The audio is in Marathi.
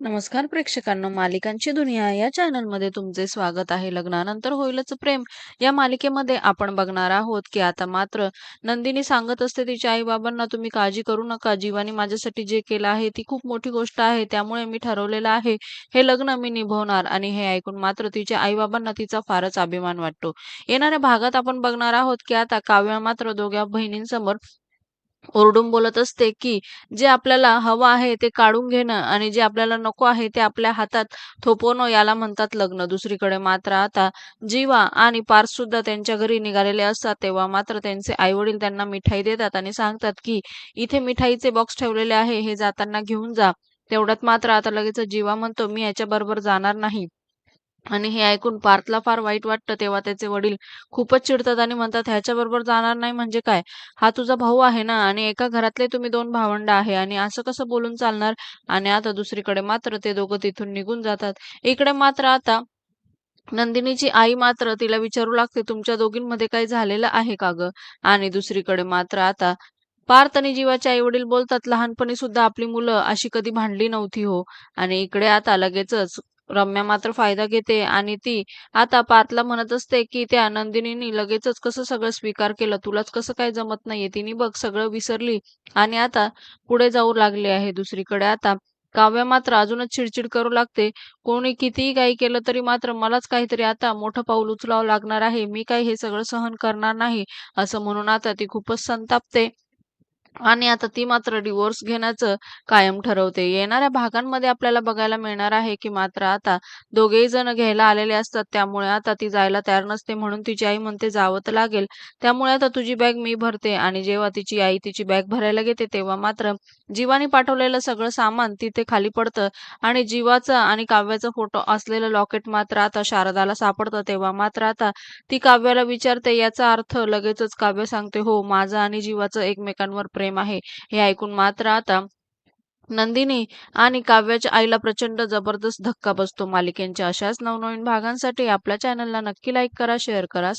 नमस्कार प्रेक्षकांनो मालिकांची दुनिया या चॅनलमध्ये तुमचे स्वागत आहे. लग्नानंतर होईलच प्रेम. या मालिकेमध्ये आपण बघणार आहोत की आता मात्र नंदिनी सांगत असते तिच्या आई बाबांना तुम्ही काळजी करू नका. जीवानी माझ्यासाठी जे केलं आहे ती खूप मोठी गोष्ट आहे. त्यामुळे मी ठरवलेलं आहे हे लग्न मी निभवणार आणि हे ऐकून मात्र तिच्या आई बाबांना तिचा फारच अभिमान वाटतो. येणाऱ्या भागात आपण बघणार आहोत की आता काव्या मात्र दोघ्या बहिणींसमोर ओरडून बोलत असते की जे आपल्याला हवं आहे ते काढून घेणं आणि जे आपल्याला नको आहे ते आपल्या हातात थोपवणं याला म्हणतात लग्न. दुसरीकडे मात्र आता जीवा आणि पार्थ सुद्धा त्यांच्या घरी निघालेले असतात तेव्हा मात्र त्यांचे आई वडील त्यांना मिठाई देतात आणि सांगतात की इथे मिठाईचे बॉक्स ठेवलेले आहे हे जाताना घेऊन जा. तेवढ्यात मात्र आता लगेच जीवा म्हणतो मी याच्या बरोबर जाणार नाही. आणि हे ऐकून पार्थला फार वाईट वाटतं तेव्हा त्याचे वडील खूपच चिडतात आणि म्हणतात ह्याच्याबरोबर जाणार नाही म्हणजे काय? हा तुझा भाऊ आहे ना आणि एका घरातले तुम्ही दोन भावंड आहे आणि असं कसं बोलून चालणार? आणि आता दुसरीकडे मात्र ते दोघं तिथून निघून जातात. इकडे मात्र आता नंदिनीची आई मात्र तिला विचारू लागते तुमच्या दोघींमध्ये काही झालेलं आहे का ग? आणि दुसरीकडे मात्र आता पार्थ आणि जीवाचे आई वडील बोलतात लहानपणी सुद्धा आपली मुलं अशी कधी भांडली नव्हती हो. आणि इकडे आता लगेचच रम्या मात्र फायदा घेते आणि ती आता पातला म्हणत असते की त्या नंदिनीनी लगेचच कसं सगळं स्वीकार केलं? तुलाच कसं काय जमत नाहीये? तिने बघ सगळं विसरली आणि आता पुढे जाऊ लागले आहे दुसरीकडे. आता काव्या मात्र अजूनच चिडचिड करू लागते. कोणी कितीही काही केलं तरी मात्र मलाच काहीतरी आता मोठं पाऊल उचलावं लागणार आहे. मी काही हे सगळं सहन करणार नाही असं म्हणून आता ती खूपच संतापते. आणि आता ती मात्र डिवोर्स घेण्याचं कायम ठरवते. येणाऱ्या भागांमध्ये आपल्याला बघायला मिळणार आहे की मात्र आता दोघेही जण घ्यायला आलेले असतात. त्यामुळे आता ती जायला तयार नसते म्हणून तिची आई म्हणते जावं तर लागेल. त्यामुळे आता तुझी बॅग मी भरते. आणि जेव्हा तिची आई तिची बॅग भरायला घेते तेव्हा मात्र जीवानी पाठवलेलं सगळं सामान तिथे खाली पडतं. आणि जीवाचा आणि काव्याचा फोटो असलेलं लॉकेट मात्र आता शारदाला सापडतं. तेव्हा मात्र आता ती काव्याला विचारते याचा अर्थ लगेचच काव्य सांगते हो माझं आणि जीवाचं एकमेकांवर प्रेम प्रेम आहे. हे ऐकून मात्र आता नंदिनी आणि काव्याच्या आईला प्रचंड जबरदस्त धक्का बसतो. मालिकेच्या अशाच नवनवीन भागांसाठी आपल्या चॅनलला नक्की लाईक करा शेअर करा